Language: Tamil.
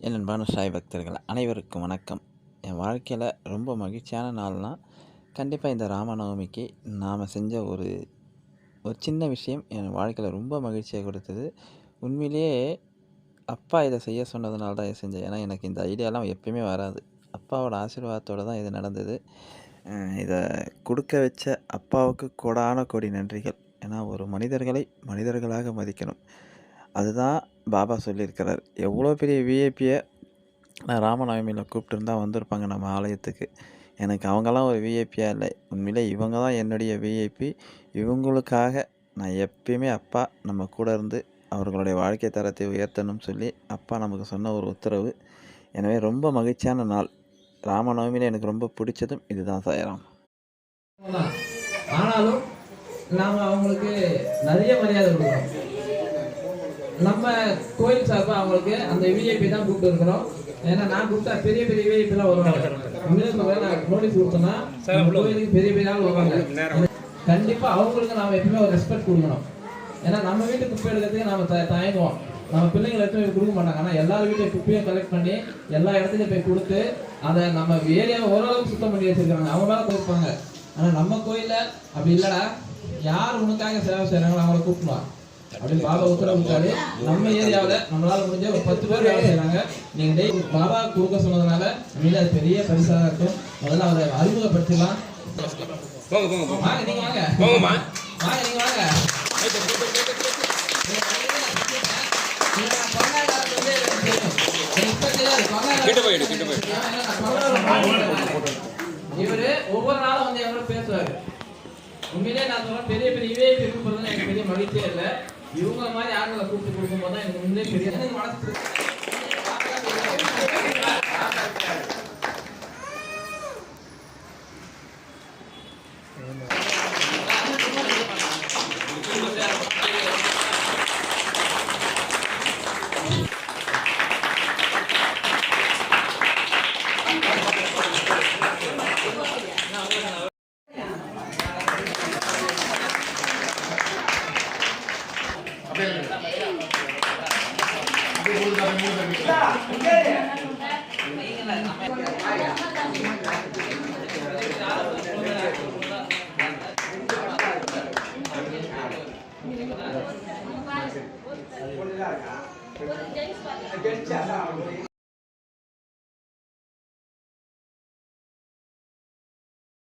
என் அன்பான சாய் பக்தர்கள் அனைவருக்கும் வணக்கம். என் வாழ்க்கையில் ரொம்ப மகிழ்ச்சியான நாள்னால் கண்டிப்பாக இந்த ராமநவமிக்கு நாம் செஞ்ச ஒரு ஒரு சின்ன விஷயம் என் வாழ்க்கையில் ரொம்ப மகிழ்ச்சியை கொடுத்தது. உண்மையிலேயே அப்பா இதை செய்ய சொன்னதுனால தான் இதை செஞ்சேன். ஏன்னா எனக்கு இந்த ஐடியாலாம் எப்பயுமே வராது. அப்பாவோட ஆசீர்வாதத்தோடு தான் இது நடந்தது. இதை கொடுக்க வச்ச அப்பாவுக்கு கோடான கோடி நன்றிகள். ஏன்னா ஒரு மனிதர்களை மனிதர்களாக மதிக்கணும். அதுதான் பாபா சொல்லியிருக்கிறார். எவ்வளோ பெரிய விஐபியை நான் ராமநவமியில் கூப்பிட்டுருந்தா வந்திருப்பாங்க நம்ம ஆலயத்துக்கு. எனக்கு அவங்கெல்லாம் ஒரு விஐபியாக இல்லை. உண்மையிலே இவங்க தான் என்னுடைய விஐபி இவங்களுக்காக நான் எப்பயுமே அப்பா நம்ம கூட இருந்து அவர்களுடைய வாழ்க்கை தரத்தை உயர்த்தணும்னு சொல்லி அப்பா நமக்கு சொன்ன ஒரு உத்தரவு. எனவே ரொம்ப மகிழ்ச்சியான நாள். ராமநவமியில் எனக்கு ரொம்ப பிடிச்சதும் இதுதான் சாயராம். ஆனாலும் நாம் அவங்களுக்கு நிறைய மரியாதை கொடுக்குறோம் நம்ம கோயில் சார்பா அவங்களுக்கு அந்த விஐபி தான் கூப்பிட்டு இருக்கிறோம். ஏன்னா நான் கூப்பிட்டா பெரிய பெரிய விஐபி எல்லாம் வருவாங்க. நான் நோட்டீஸ் கொடுத்தேன்னா நம்ம கோயிலுக்கு பெரிய பெரிய ஆள் வருவாங்க. கண்டிப்பா அவங்களுக்கு நாம எப்பவுமே ஒரு ரெஸ்பெக்ட் கொடுக்கணும். ஏன்னா நம்ம வீட்டு குப்பை எடுக்கிறதுக்கு நாம த- தயங்குவோம். நம்ம பிள்ளைங்களை எடுத்து கொடுக்க மாட்டாங்க. ஆனா எல்லார் வீட்டு குப்பையும் கலெக்ட் பண்ணி எல்லா இடத்துலையும் போய் கொடுத்து அதை நம்ம ஏரியாவை ஓரளவுக்கு சுத்தம் பண்ணி வச்சிருக்காங்க அவங்க மேல கொடுப்பாங்க ஆனா நம்ம கோயில்ல அப்படி இல்லடா. யார் உனக்காக சேவை செய்றாங்களோ அவங்கள கூப்பிடுவான் அப்படின்னு பாபா உத்தரவிட்டாரு. நம்ம ஏரியாவுல நம்மளால முடிஞ்ச ஒரு பத்து பேர் வேலை செய்றாங்க. நீங்க டெய்லி பாபா கொடுக்க சொன்னதுனால உண்மையிலே அது பெரிய பரிசாக இருக்கும். முதல்ல அவரை அறிமுகப்படுத்திடலாம். போங்க வாங்க நீங்க வாங்க. போங்கம்மா. வாங்க நீங்க வாங்க. கிட்ட போயிடு, கிட்ட போயிடு. இவரு ஒவ்வொரு நாளும் வந்து எவ்வளோ பேசுவாரு உண்மையிலே நான் சொல்றேன் பெரிய பெரிய இவே கூப்பிடுறது எனக்கு பெரிய மகிழ்ச்சியே இல்லை. இவங்க மாதிரி ஆளுங்களை கூப்பிட்டு கொடுக்கும்போது தான் எனக்கு முன்னே பெரிய மனசு ஜெயிச்சா